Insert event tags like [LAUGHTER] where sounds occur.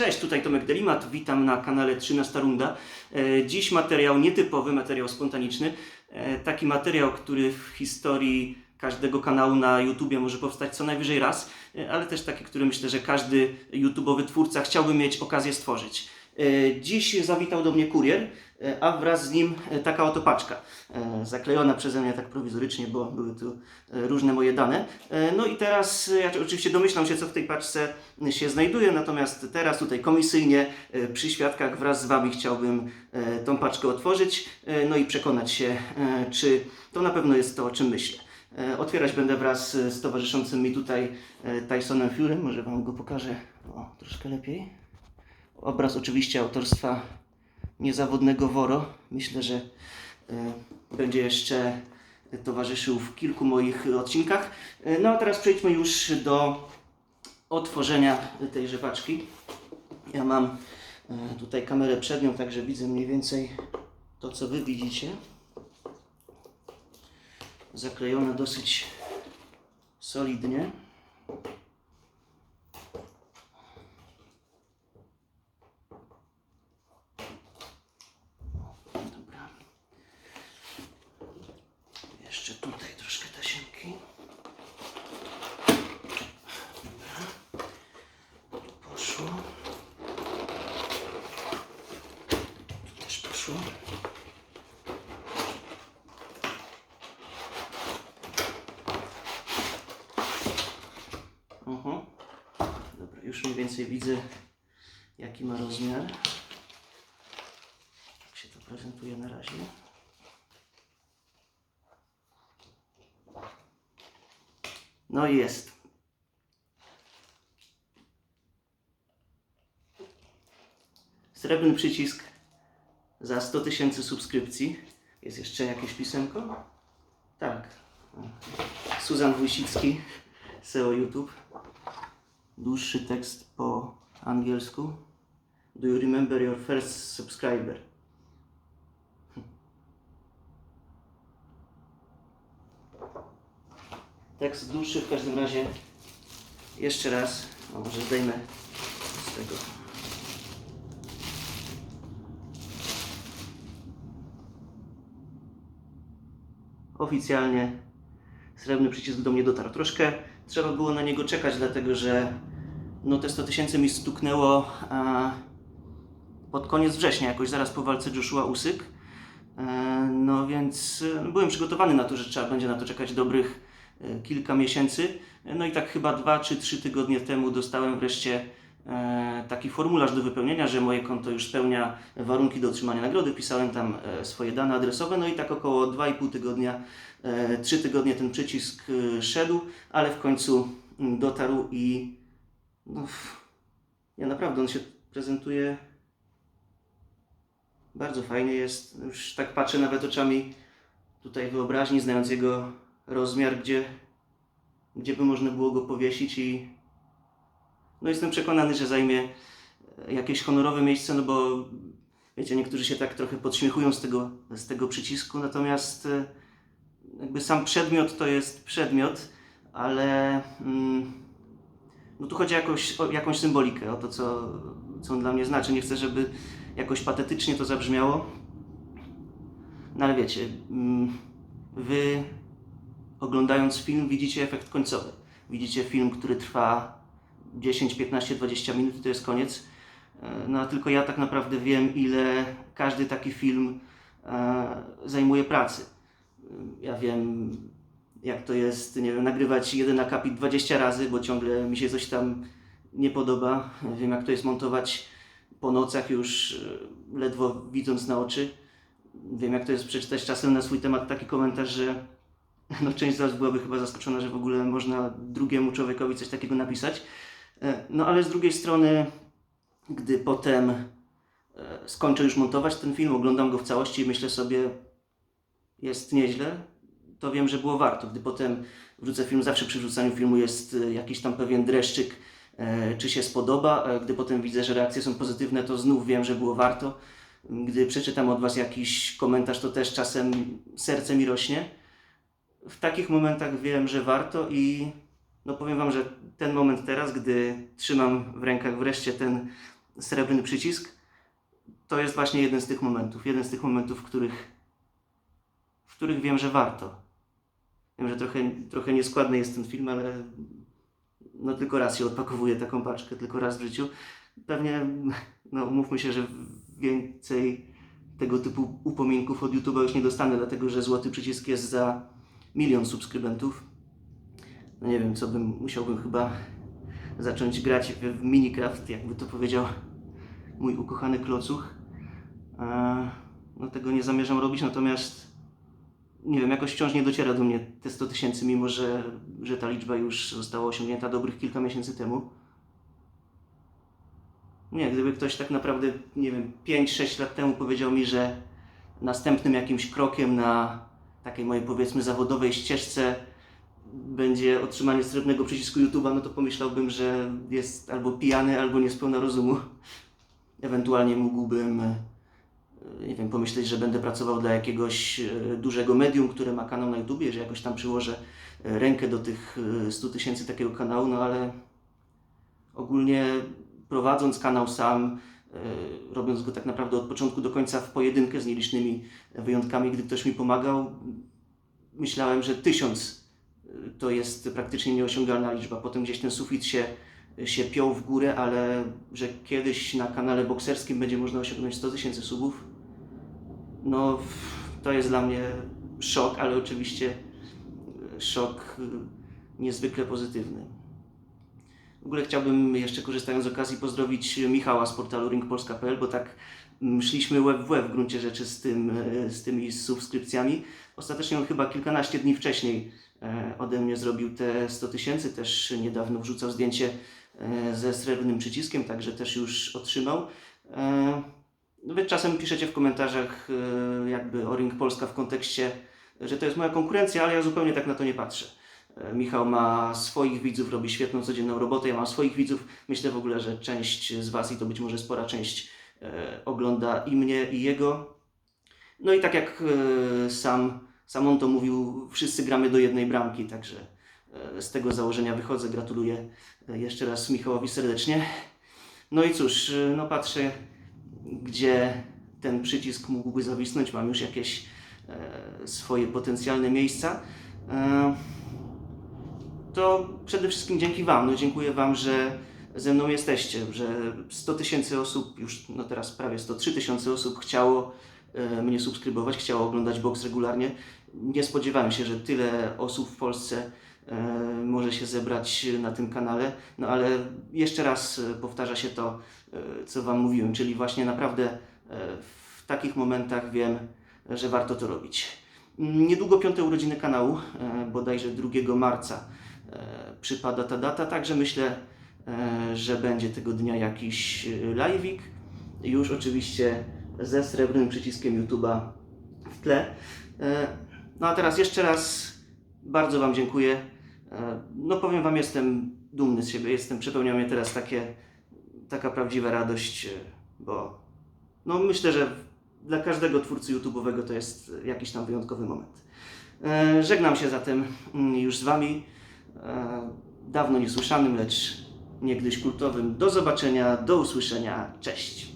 Cześć, tutaj Tomek Delimat, witam na kanale 13 Runda. E, Dziś materiał nietypowy, materiał spontaniczny. E, Taki materiał, który w historii każdego kanału na YouTubie może powstać co najwyżej raz, e, ale też taki, który myślę, że każdy YouTubeowy twórca chciałby mieć okazję stworzyć. E, Dziś zawitał do mnie kurier, e, a wraz z nim e, taka oto paczka, zaklejona przeze mnie tak prowizorycznie, bo były tu różne moje dane. No i teraz ja oczywiście domyślam się, co w tej paczce się znajduje, natomiast teraz tutaj komisyjnie przy świadkach wraz z Wami chciałbym tą paczkę otworzyć, no i przekonać się, czy to na pewno jest to, o czym myślę. Otwierać będę wraz z towarzyszącym mi tutaj Tysonem Furym, może Wam go pokażę o, troszkę lepiej. Obraz oczywiście autorstwa niezawodnego Woro. Myślę, że e, będzie jeszcze towarzyszył w kilku moich odcinkach. E, No a teraz przejdźmy już do otworzenia tejże paczki. Ja mam e, tutaj kamerę przednią, także widzę mniej więcej to, co Wy widzicie. Zaklejone dosyć solidnie. Dobra. Jeszcze tutaj troszkę tasiemki. Dobra. Tu poszło. Tu też poszło. Mhm. Dobra, już mniej więcej widzę jaki ma rozmiar. Jak się to prezentuje na razie. No jest. Srebrny przycisk za 100 tysięcy subskrypcji. Jest jeszcze jakieś pisemko? Tak. Suzan Wójcicki, SEO YouTube. Dłuższy tekst po angielsku. Do you remember your first subscriber? Tekst dłuższy w każdym razie. Jeszcze raz. A może zdejmę z tego. Oficjalnie srebrny przycisk do mnie dotarł. Troszkę trzeba było na niego czekać, dlatego że no te 100 tysięcy mi stuknęło a, pod koniec września, jakoś zaraz po walce Joshua Usyk. E, no więc e, byłem przygotowany na to, że trzeba będzie na to czekać dobrych e, kilka miesięcy. E, No i tak chyba dwa czy trzy tygodnie temu dostałem wreszcie e, taki formularz do wypełnienia, że moje konto już spełnia warunki do otrzymania nagrody. Wpisałem tam e, swoje dane adresowe, no i tak około 2,5 tygodnia, e, 3 tygodnie ten przycisk e, szedł, ale w końcu mm, dotarł i no, ja naprawdę on się prezentuje bardzo fajnie jest. Już tak patrzę nawet oczami tutaj wyobraźni, znając jego rozmiar, gdzie, gdzie by można było go powiesić i no jestem przekonany, że zajmie e, jakieś honorowe miejsce, no bo wiecie, niektórzy się tak trochę podśmiechują z tego, z tego przycisku, natomiast e, jakby sam przedmiot to jest przedmiot, ale mm, no tu chodzi o jakąś, o jakąś symbolikę, o to, co, co on dla mnie znaczy. Nie chcę, żeby jakoś patetycznie to zabrzmiało. No ale wiecie, mm, wy oglądając film widzicie efekt końcowy. Widzicie film, który trwa 10, 15, 20 minut to jest koniec. E, No a tylko ja tak naprawdę wiem, ile każdy taki film e, zajmuje pracy. Ja wiem, jak to jest, nie wiem, nagrywać jeden akapit 20 razy, bo ciągle mi się coś tam nie podoba. Wiem, jak to jest montować po nocach już e, ledwo widząc na oczy. Wiem, jak to jest przeczytać czasem na swój temat taki komentarz, że [LAUGHS] no, część z Was byłaby chyba zaskoczona, że w ogóle można drugiemu człowiekowi coś takiego napisać. E, No ale z drugiej strony, gdy potem e, skończę już montować ten film, oglądam go w całości i myślę sobie, jest nieźle, to wiem, że było warto. Gdy potem wrzucę film, zawsze przy wrzucaniu filmu jest e, jakiś tam pewien dreszczyk, e, czy się spodoba. Gdy potem widzę, że reakcje są pozytywne, to znów wiem, że było warto. Gdy przeczytam od Was jakiś komentarz, to też czasem serce mi rośnie. W takich momentach wiem, że warto i no powiem Wam, że ten moment teraz, gdy trzymam w rękach wreszcie ten srebrny przycisk, to jest właśnie jeden z tych momentów. Jeden z tych momentów, w których, w których wiem, że warto. Wiem, że trochę, trochę nieskładny jest ten film, ale no tylko raz się odpakowuje taką paczkę, tylko raz w życiu. Pewnie, no mówmy się, że więcej tego typu upominków od YouTube'a już nie dostanę, dlatego że złoty przycisk jest za milion subskrybentów. No nie wiem, co bym, musiałbym chyba zacząć grać w, Minecraft, jakby to powiedział mój ukochany klocuch. No tego nie zamierzam robić, natomiast nie wiem, jakoś wciąż nie dociera do mnie te 100 tysięcy, mimo że, że ta liczba już została osiągnięta dobrych kilka miesięcy temu. Nie, gdyby ktoś tak naprawdę, nie wiem, 5-6 lat temu powiedział mi, że następnym jakimś krokiem na takiej mojej powiedzmy zawodowej ścieżce będzie otrzymanie srebrnego przycisku YouTube'a, no to pomyślałbym, że jest albo pijany, albo niespełna rozumu. Ewentualnie mógłbym, e, pomyśleć, że będę pracował dla jakiegoś e, dużego medium, które ma kanał na YouTubie, że jakoś tam przyłożę e, rękę do tych e, 100 tysięcy takiego kanału, no ale ogólnie prowadząc kanał sam, e, robiąc go tak naprawdę od początku do końca w pojedynkę z nielicznymi wyjątkami, gdy ktoś mi pomagał, myślałem, że tysiąc e, to jest praktycznie nieosiągalna liczba. Potem gdzieś ten sufit się, się piął w górę, ale że kiedyś na kanale bokserskim będzie można osiągnąć 100 tysięcy subów, no to jest dla mnie szok, ale oczywiście e, szok e, niezwykle pozytywny. W ogóle chciałbym jeszcze korzystając z okazji pozdrowić Michała z portalu ringpolska.pl, bo tak mm, szliśmy łeb w łeb w gruncie rzeczy z, tym, e, z tymi subskrypcjami. Ostatecznie on chyba kilkanaście dni wcześniej ode mnie zrobił te 100 tysięcy, też niedawno wrzucał zdjęcie ze srebrnym przyciskiem, także też już otrzymał. No Wy czasem piszecie w komentarzach e, jakby o Ring Polska w kontekście, że to jest moja konkurencja, ale ja zupełnie tak na to nie patrzę. E, Michał ma swoich widzów, robi świetną codzienną robotę, ja mam swoich widzów. Myślę w ogóle, że część z Was i to być może spora część e, ogląda i mnie i jego. No i tak jak e, sam, sam on to mówił, wszyscy gramy do jednej bramki, także z tego założenia wychodzę. Gratuluję jeszcze raz Michałowi serdecznie. No i cóż, no patrzę, gdzie ten przycisk mógłby zawisnąć. Mam już jakieś e, swoje potencjalne miejsca. E, to przede wszystkim dzięki Wam. No, dziękuję Wam, że ze mną jesteście, że 100 tysięcy osób, już no teraz prawie 103 tysiące osób chciało e, mnie subskrybować, chciało oglądać box regularnie. Nie spodziewałem się, że tyle osób w Polsce może się zebrać na tym kanale, no ale jeszcze raz e, powtarza się to, e, co Wam mówiłem, czyli właśnie naprawdę e, w takich momentach wiem, że warto to robić. Mm, Niedługo piąte urodziny kanału, e, bodajże 2 marca e, przypada ta data, także myślę, e, że będzie tego dnia jakiś e, live'ik, już oczywiście ze srebrnym przyciskiem YouTube'a w tle. E, No a teraz jeszcze raz bardzo Wam dziękuję. E, No powiem Wam, jestem dumny z siebie, jestem, przepełnia mnie teraz takie, taka prawdziwa radość, e, bo no myślę, że dla każdego twórcy YouTube'owego to jest jakiś tam wyjątkowy moment. E, Żegnam się zatem mm, już z Wami, dawno niesłyszanym, lecz niegdyś kultowym. Do zobaczenia, do usłyszenia, cześć!